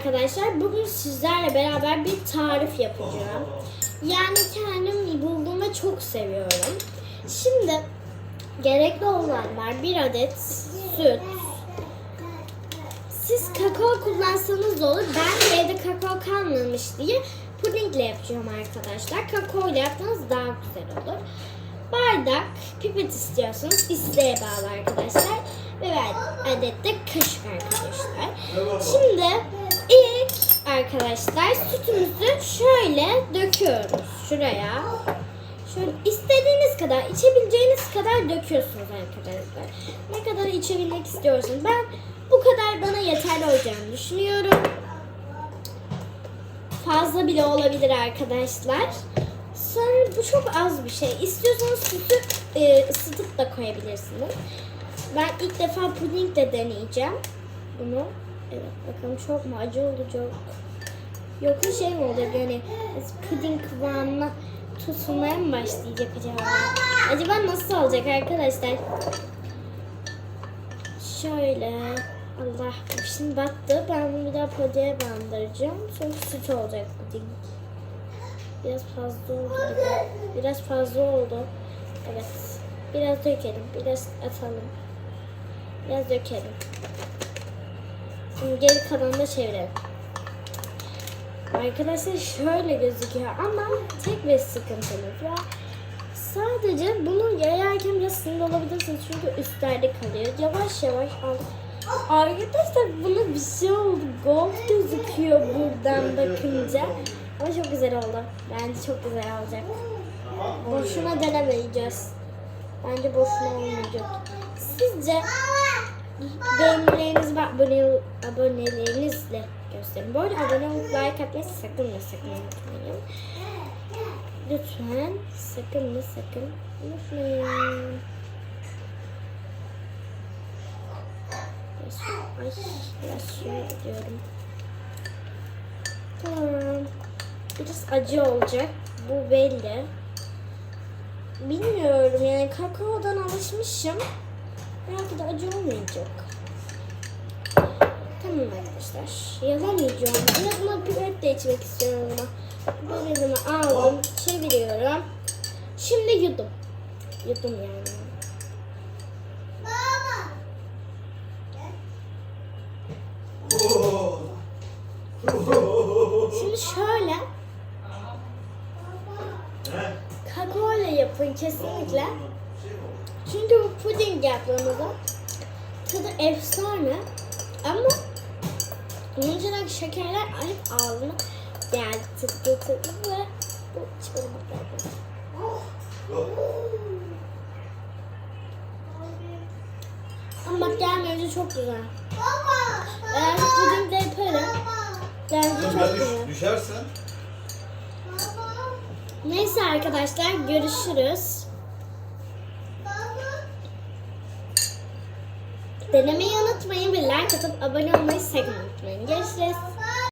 arkadaşlar bugün sizlerle beraber bir tarif yapacağım. Yani kendim buldum çok seviyorum. Şimdi gerekli olanlar bir adet süt. Siz kakao kullansanız olur. Ben de evde kakao kalmamış diye pudingle yapacağım arkadaşlar. Kakao ile yaptığınız daha güzel olur. Bardak, pipet istiyorsanız isteğe bağlı arkadaşlar. Ve bir adet de kaşık arkadaşlar. Şimdi ilk arkadaşlar sütümüzü şöyle döküyoruz şuraya. Şöyle istediğiniz kadar, içebileceğiniz kadar döküyorsunuz arkadaşlar. Ne kadar içebilmek istiyorsunuz. Ben bu kadar bana yeterli olacağını düşünüyorum. Fazla bile olabilir arkadaşlar. Sonra bu çok az bir şey. İstiyorsanız sütü e, ısıtıp da koyabilirsiniz. Ben ilk defa pudingle deneyeceğim bunu. Evet bakalım çok mu acı olacak? Yoksa şey mi olacak yani puding kıvamına tutulmaya mı başlayacak acaba? Acaba nasıl olacak arkadaşlar? Şöyle Allah şimdi battı. Ben bunu bir daha pudinge bandıracağım. Sonra süt olacak puding. Biraz fazla oldu. Biraz fazla oldu. Evet. Biraz dökelim. Biraz atalım. Biraz dökelim. Şimdi geri kalanını da çevirelim. Arkadaşlar şöyle gözüküyor ama tek bir sıkıntımız var. Sadece bunu yayarken biraz sinir olabilirsiniz çünkü üstlerde kalıyor. Yavaş yavaş al. Arkadaşlar buna bir şey oldu. Gold gözüküyor buradan bakınca. Ama çok güzel oldu. Bence çok güzel olacak. Boşuna denemeyeceğiz. Bence boşuna olmayacak. Sizce beğenilerinizi ve abone, abonelerinizle gösterin. Bu arada abone olup like atmayı sakın ve sakın unutmayın. Lütfen sakın ve sakın unutmayın. Ay, biraz. Tamam. Biraz acı olacak. Bu belli. Bilmiyorum yani kakaodan alışmışım. Acı olmayacak. Tamam arkadaşlar. Yalamayacağım. Biraz ama pipet de içmek istiyorum ama. Birazını aldım. Çeviriyorum. Şimdi yudum. Yudum yani. Şimdi şöyle. Kakao ile yapın kesinlikle. Çünkü bu puding yaptığımızda tadı efsane ama yumuşacık şekerler hep ağzıma geldi tık ve bu çikolata Ama bak gelmeyince çok güzel. Eğer puding de yaparım. Bence çok güzel. düşersen Neyse arkadaşlar görüşürüz. Denemeyi unutmayın ve like atıp abone olmayı sakın unutmayın. Görüşürüz.